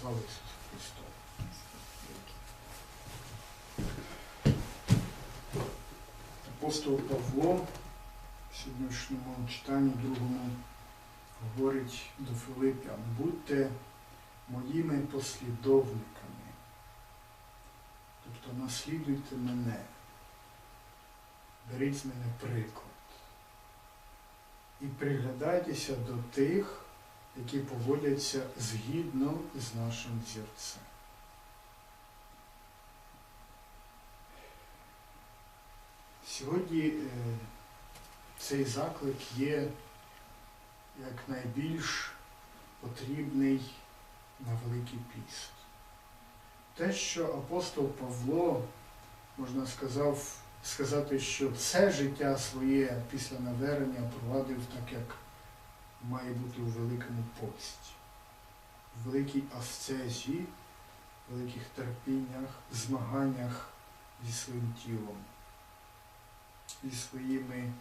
Слава Ісусу Христу! Апостол Павло в сьогоднішньому читанні другому говорить до Филиппян, будьте моїми послідовниками, тобто наслідуйте мене, беріть з мене приклад. І приглядайтеся до тих, які поводяться згідно з нашим зірцем. Сьогодні е, цей заклик є як найбільш потрібний на Великий Піст. Те, що апостол Павло, можна сказав, сказати, що все життя своє після навернення провадив так, як має бути у Великому пості, в великій асцезі, в великих терпіннях, змаганнях зі своїм тілом, зі своїми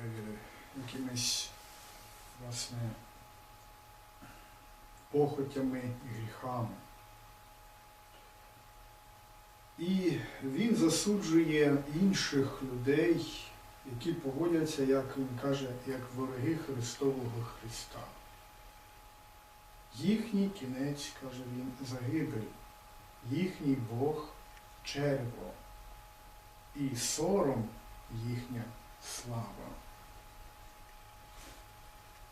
е, якимись власне похотями і гріхами. І він засуджує інших людей, які поводяться, як він каже, як вороги Христового Христа. Їхній кінець, каже він, загибель, їхній Бог черво, і сором їхня слава.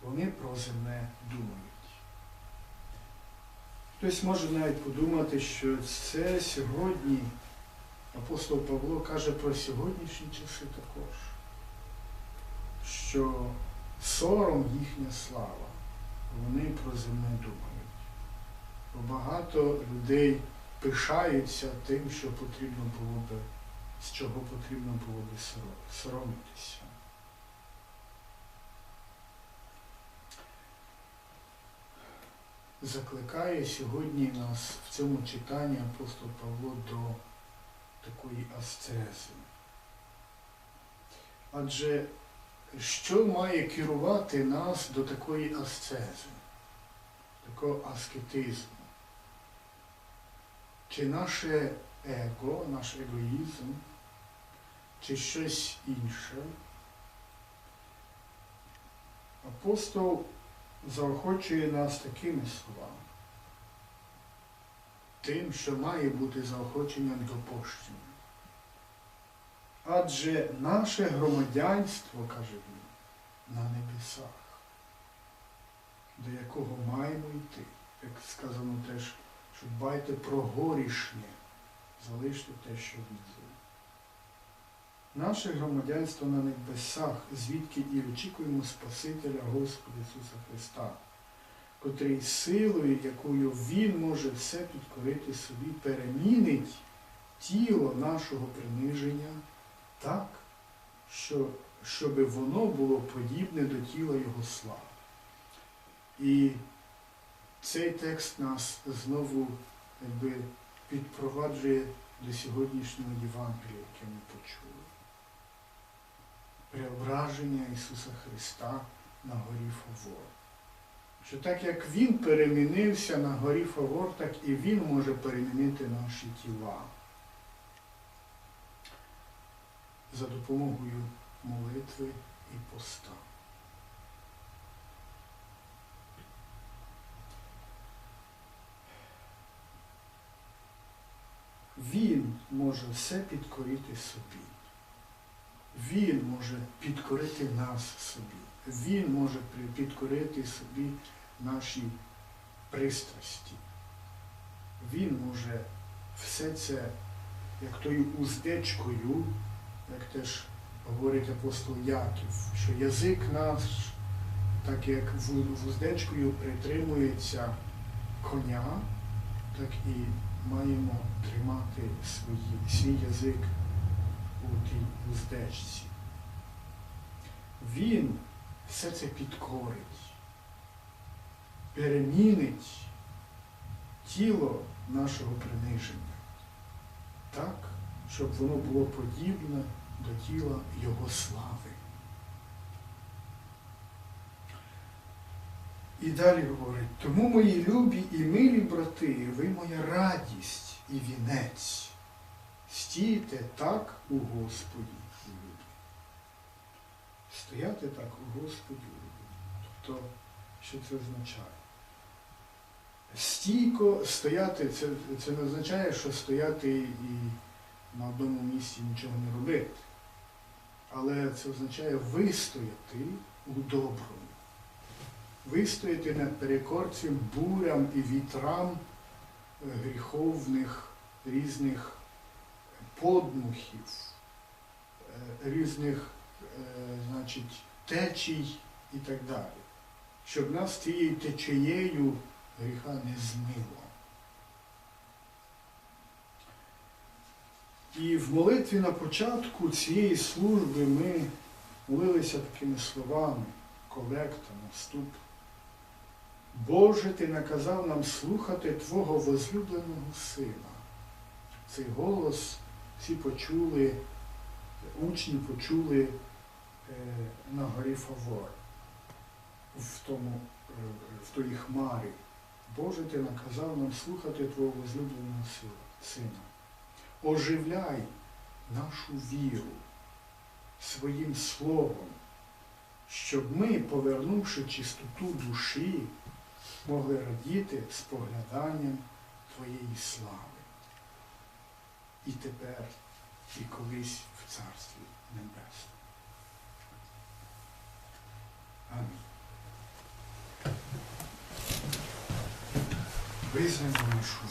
Вони про земне думають. Хтось може навіть подумати, що це сьогодні апостол Павло каже про сьогоднішні часи також, що сором їхня слава, вони про земне думають. Багато людей пишаються тим, що потрібно було би, з чого потрібно було би соромитися. Закликає сьогодні нас в цьому читанні апостол Павло до такої асцези. Адже що має керувати нас до такої асцези, такого аскетизму? Чи наше его, наш егоїзм, чи щось інше? Апостол заохочує нас такими словами. Тим, що має бути заохоченням до пощення. Адже наше громадянство, каже він, на небесах, до якого маємо йти. Як сказано теж, що дбайте про горішнє, залиште те, що внизу. Наше громадянство на небесах, звідки і очікуємо Спасителя Господа Ісуса Христа, котрий силою, якою Він може все підкорити собі, перемінить тіло нашого приниження так, що, щоб воно було подібне до тіла Його слави. І цей текст нас знову якби, підпроваджує до сьогоднішнього Євангелія, яке ми почули преображення Ісуса Христа на горі Фавор. Що так як Він перемінився на горі Фавор, так і Він може перемінити наші тіла за допомогою молитви і поста. Він може все підкорити собі. Він може підкорити нас собі. Він може підкорити собі наші пристрасті. Він може все це, як тою уздечкою, як теж говорить апостол Яків, що язик наш, так як вуздечкою притримується коня, так і маємо тримати свої, свій язик у тій уздечці. Він все це підкорить, перемінить тіло нашого приниження так, щоб воно було подібне до тіла Його слави. І далі говорить, тому мої любі і милі брати, ви моя радість і вінець. Стійте так у Господі. любі». Стояти так у Господі. любі. Тобто, що це означає? Стійко стояти, це, це не означає, що стояти і на одному місці нічого не робити. Але це означає вистояти у доброму вистояти наперекор цим бурям і вітрам е, гріховних різних подмухів, е, різних е, значить, течій і так далі, щоб нас цією течією гріха не змило. І в молитві на початку цієї служби ми молилися такими словами, колектами, вступ. Боже, ти наказав нам слухати Твого возлюбленого Сина. Цей голос всі почули, учні почули е, на горі Фавор, в, тому, е, в тої хмарі. Боже, ти наказав нам слухати Твого возлюбленого Сина. Оживляй нашу віру своїм словом, щоб ми, повернувши чистоту душі, могли радіти спогляданням Твоєї слави. І тепер, і колись в Царстві Небесному. Амінь. Визнаймо нашу.